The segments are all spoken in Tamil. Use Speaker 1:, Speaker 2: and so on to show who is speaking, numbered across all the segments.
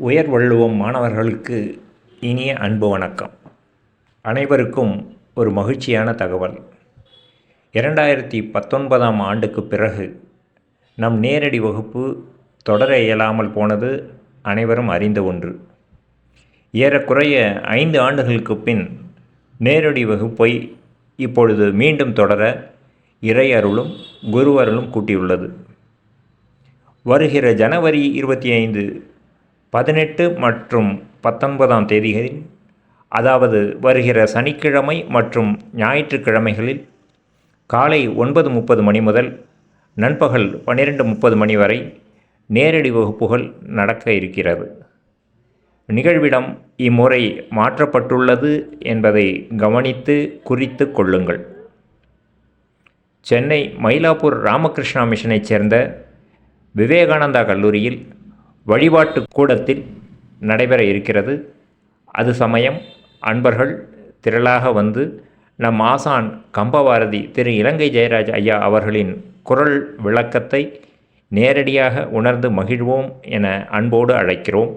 Speaker 1: உயர் வள்ளுவம் மாணவர்களுக்கு இனிய அன்பு வணக்கம். அனைவருக்கும் ஒரு மகிழ்ச்சியான தகவல். இரண்டாயிரத்தி பத்தொன்பதாம் ஆண்டுக்கு பிறகு நம் நேரடி வகுப்பு தொடர இயலாமல் போனது அனைவரும் அறிந்த ஒன்று. ஏறக்குறைய ஐந்து ஆண்டுகளுக்கு பின் நேரடி வகுப்பை இப்பொழுது மீண்டும் தொடர இறை அருளும் குரு அருளும் கூட்டியுள்ளது. வருகிற ஜனவரி இருபத்தி ஐந்து பதினெட்டு மற்றும் பத்தொன்பதாம் தேதிகளில் அதாவது வருகிற சனிக்கிழமை மற்றும் ஞாயிற்றுக்கிழமைகளில் காலை ஒன்பது முப்பது மணி முதல் நண்பகல் பன்னிரெண்டு முப்பது மணி வரை நேரடி வகுப்புகள் நடக்க இருக்கிறது. நிகழ்விடம் இம்முறை மாற்றப்பட்டுள்ளது என்பதை கவனித்து குறித்து கொள்ளுங்கள். சென்னை மயிலாப்பூர் ராமகிருஷ்ணா மிஷனைச் சேர்ந்த விவேகானந்தா கல்லூரியில் வழிபாட்டு கூடத்தில் நடைபெற இருக்கிறது. அது சமயம் அன்பர்கள் திரளாக வந்து நம் ஆசான் கம்பபாரதி திரு இலங்கை ஜெயராஜ் ஐயா அவர்களின் குரல் விளக்கத்தை நேரடியாக உணர்ந்து மகிழ்வோம் என அன்போடு அழைக்கிறோம்.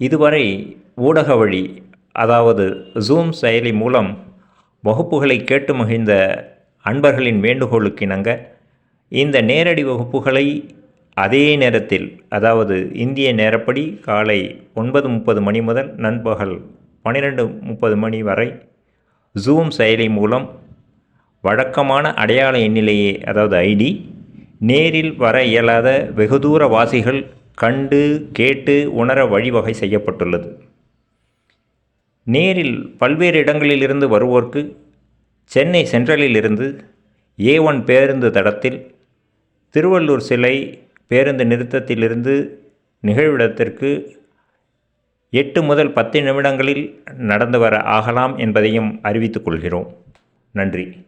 Speaker 1: இதுவரை ஊடக வழி அதாவது ஜூம் செயலி மூலம் வகுப்புகளை கேட்டு மகிழ்ந்த அன்பர்களின் வேண்டுகோளுக்கிணங்க இந்த நேரடி வகுப்புகளை அதே நேரத்தில் அதாவது இந்திய நேரப்படி காலை ஒன்பது முப்பது மணி முதல் நண்பகல் பன்னிரெண்டு முப்பது மணி வரை ஜூம் செயலி மூலம் வழக்கமான அடையாள எண்ணிலேயே அதாவது ஐடி நேரில் வர இயலாத வெகு தூர வாசிகள் கண்டு கேட்டு உணர வழிவகை செய்யப்பட்டுள்ளது. நேரில் பல்வேறு இடங்களிலிருந்து வருவோர்க்கு சென்னை சென்ட்ரலில் இருந்து ஏ ஒன் பேருந்து தடத்தில் திருவள்ளூர் சிலை பேருந்து நிறுத்தத்திலிருந்து நிகழ்விடத்திற்கு எட்டு முதல் பத்து நிமிடங்களில் நடந்து வர ஆகலாம் என்பதையும் அறிவித்துக் கொள்கிறோம். நன்றி.